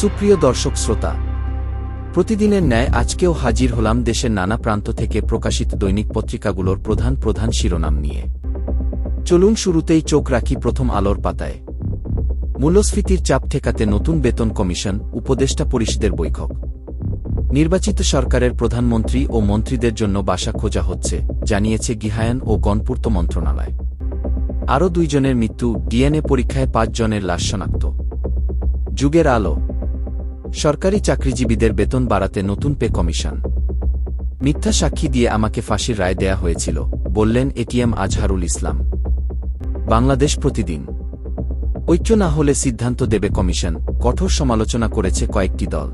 সুপ্রিয় দর্শক শ্রোতা, প্রতিদিনের ন্যায় আজকেও হাজির হলাম দেশের নানা প্রান্ত থেকে প্রকাশিত দৈনিক পত্রিকাগুলোর প্রধান প্রধান শিরোনাম নিয়ে। চলুন শুরুতেই চোখ রাখি প্রথম আলোর পাতায়। মূল্যস্ফীতির চাপ ঠেকাতে নতুন বেতন কমিশন, উপদেষ্টা পরিষদের বৈঠক। নির্বাচিত সরকারের প্রধানমন্ত্রী ও মন্ত্রীদের জন্য বাসা খোঁজা হচ্ছে, জানিয়েছে গৃহায়ন ও গণপূর্ত মন্ত্রণালয়। আরও দুইজনের মৃত্যু, ডিএনএ পরীক্ষায় পাঁচজনের লাশ শনাক্ত। যুগের আলো সরকারি চাকরিজীবীদের বেতন বাড়াতে নতুন পে কমিশন। মিথ্যা সাক্ষী দিয়ে আমাকে ফাঁসির রায় দেয়া হয়েছিল, বললেন এটিএম আজহারুল ইসলাম। বাংলাদেশ প্রতিদিন। ঐক্য না হলে সিদ্ধান্ত দেবে কমিশন, কঠোর সমালোচনা করেছে কয়েকটি দল।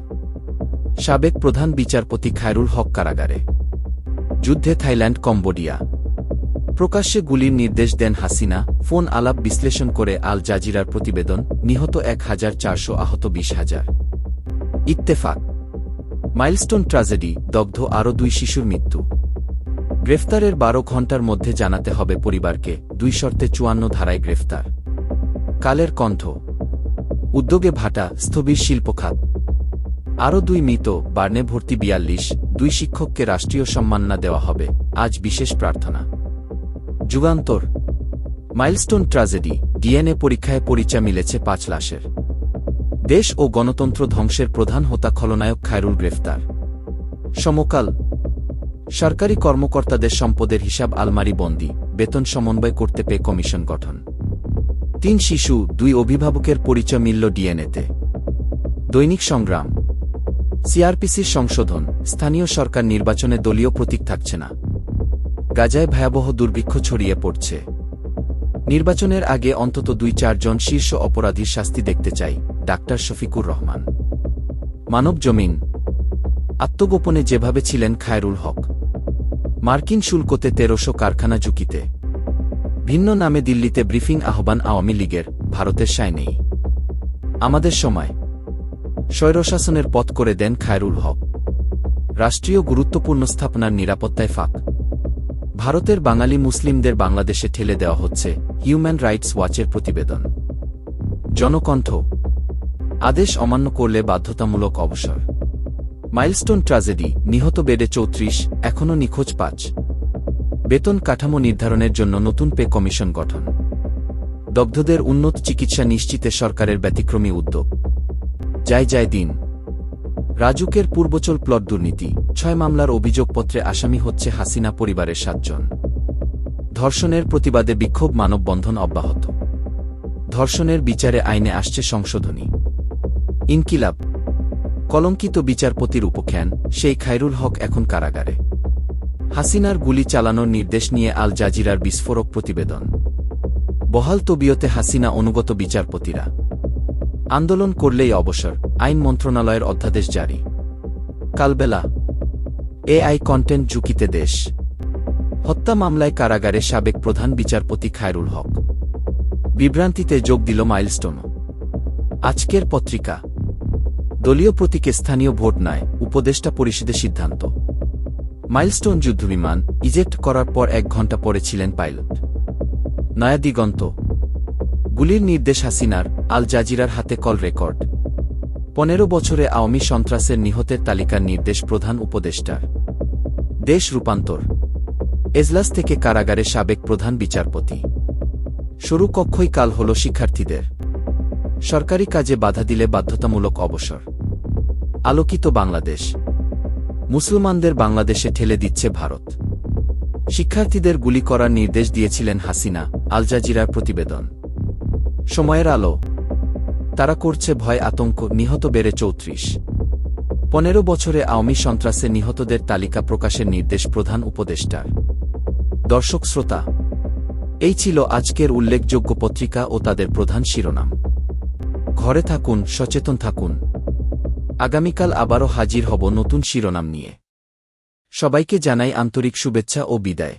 সাবেক প্রধান বিচারপতি খায়রুল হক কারাগারে। যুদ্ধে থাইল্যান্ড, কম্বোডিয়া। প্রকাশ্যে গুলির নির্দেশ দেন হাসিনা, ফোন আলাপ বিশ্লেষণ করে আল জাজিরার প্রতিবেদন, নিহত এক হাজার চারশো আহত বিশ হাজার। ইত্তেফাক। মাইলস্টোন ট্রাজেডি, দগ্ধ আরও দুই শিশুর মৃত্যু। গ্রেফতারের বারো ঘণ্টার মধ্যে জানাতে হবে পরিবারকে দুই শর্তে চুয়ান্ন ধারায় গ্রেফতার। কালের কণ্ঠ। উদ্যোগে ভাটা, স্থবির শিল্পখাত। আরও দুই মৃত, বার্নে ভর্তি বিয়াল্লিশ, দুই শিক্ষককে রাষ্ট্রীয় সম্মাননা দেওয়া হবে, আজ বিশেষ প্রার্থনা। যুগান্তর। মাইলস্টোন ট্রাজেডি, ডিএনএ পরীক্ষায় পরিচয় মিলেছে পাঁচ লাশের। দেশ ও গণতন্ত্র ধ্বংসের প্রধান হোতা খলনায়ক খায়রুল গ্রেফতার। সমকাল। সরকারি কর্মকর্তাদের সম্পদের হিসাব আলমারি বন্দি, বেতন সমন্বয় করতে পেয়ে কমিশন গঠন। তিন শিশু, দুই অভিভাবকের পরিচয় মিলল ডিএনএতে। দৈনিক সংগ্রাম। সিআরপিসির সংশোধন, স্থানীয় সরকার নির্বাচনে দলীয় প্রতীক থাকছে না। গাজায় ভয়াবহ দুর্ভিক্ষ ছড়িয়ে পড়ছে। নির্বাচনের আগে অন্তত দুই চারজন শীর্ষ অপরাধীর শাস্তি দেখতে চাই। ডাক্তার শফিকুর রহমান। মানব জমিন। আত্মগোপনে যেভাবে ছিলেন খায়রুল হক। মার্কিন শুল্কতে তেরোশো কারখানা ঝুঁকিতে। ভিন্ন নামে দিল্লিতে ব্রিফিং আহ্বান আওয়ামী লীগের, ভারতের সায় নেই। আমাদের সময়। স্বৈরশাসনের পথ করে দেন খায়রুল হক। রাষ্ট্রীয় গুরুত্বপূর্ণ স্থাপনার নিরাপত্তায় ফাঁক। ভারতের বাঙালি মুসলিমদের বাংলাদেশে ঠেলে দেওয়া হচ্ছে হিউম্যান রাইটস ওয়াচের প্রতিবেদন। জনকণ্ঠ আদেশ অমান্য করলে বাধ্যতামূলক অবসর। মাইলস্টোন ট্রাজেডি, নিহত বেডে চৌত্রিশ, এখনও নিখোঁজ পাঁচ। বেতন কাঠামো নির্ধারণের জন্য নতুন পে কমিশন গঠন। দগ্ধদের উন্নত চিকিৎসা নিশ্চিতে সরকারের ব্যতিক্রমী উদ্যোগ। যায় যায় দিন। রাজুকের পূর্বচল প্লট দুর্নীতি, ছয় মামলার অভিযোগপত্রে আসামি হচ্ছে হাসিনা পরিবারের সাতজন। ধর্ষণের প্রতিবাদে বিক্ষোভ মানববন্ধন অব্যাহত। ধর্ষণের বিচারে আইনে আসছে সংশোধনী। ইনকিলাব। কলঙ্কিত বিচারপতির উপখ্যান, সেই খায়রুল হক এখন কারাগারে। হাসিনার গুলি চালানোর নির্দেশ নিয়ে আল জাজিরার বিস্ফোরক প্রতিবেদন। বহাল তবিয়তে হাসিনা অনুগত বিচারপতিরা। আন্দোলন করলেই অবসর, আইন মন্ত্রণালয়ের অধ্যাদেশ জারি। কালবেলা। এআই কন্টেন্ট ঝুঁকিতে দেশ। হত্যা মামলায় কারাগারে সাবেক প্রধান বিচারপতি খায়রুল হক। বিভ্রান্তিতে যোগ দিল মাইলস্টোন আজকের পত্রিকা। দলীয় প্রতীকে স্থানীয় ভোট নয়, উপদেষ্টা পরিষদের সিদ্ধান্ত। মাইলস্টোন যুদ্ধবিমান ইজেক্ট করার পর এক ঘণ্টা পরে ছিলেন পাইলট। নয়া দিগন্ত। গুলির নির্দেশ হাসিনার, আল জাজিরার হাতে কল রেকর্ড। পনেরো বছরে আওয়ামী সন্ত্রাসের নিহতের তালিকার নির্দেশ প্রধান উপদেষ্টার। দেশ রূপান্তর। এজলাস থেকে কারাগারে সাবেক প্রধান বিচারপতি। সরু কক্ষই কাল হল শিক্ষার্থীদের। সরকারি কাজে বাধা দিলে বাধ্যতামূলক অবসর। আলোকিত বাংলাদেশ। মুসলমানদের বাংলাদেশে ঠেলে দিচ্ছে ভারত। শিক্ষার্থীদের গুলি করার নির্দেশ দিয়েছিলেন হাসিনা, আল জাজিরার প্রতিবেদন। সময়ের আলো। তারা করছে ভয় আতঙ্ক, নিহত বেড়ে চৌত্রিশ। পনেরো বছরে আওয়ামী সন্ত্রাসে নিহতদের তালিকা প্রকাশের নির্দেশ প্রধান উপদেষ্টার। দর্শক শ্রোতা, এই ছিল আজকের উল্লেখযোগ্য পত্রিকা ও তাদের প্রধান শিরোনাম। ঘরে থাকুন, সচেতন থাকুন। আগামীকাল আবারও হাজির হব নতুন শিরোনাম নিয়ে। সবাইকে জানাই আন্তরিক শুভেচ্ছা ও বিদায়।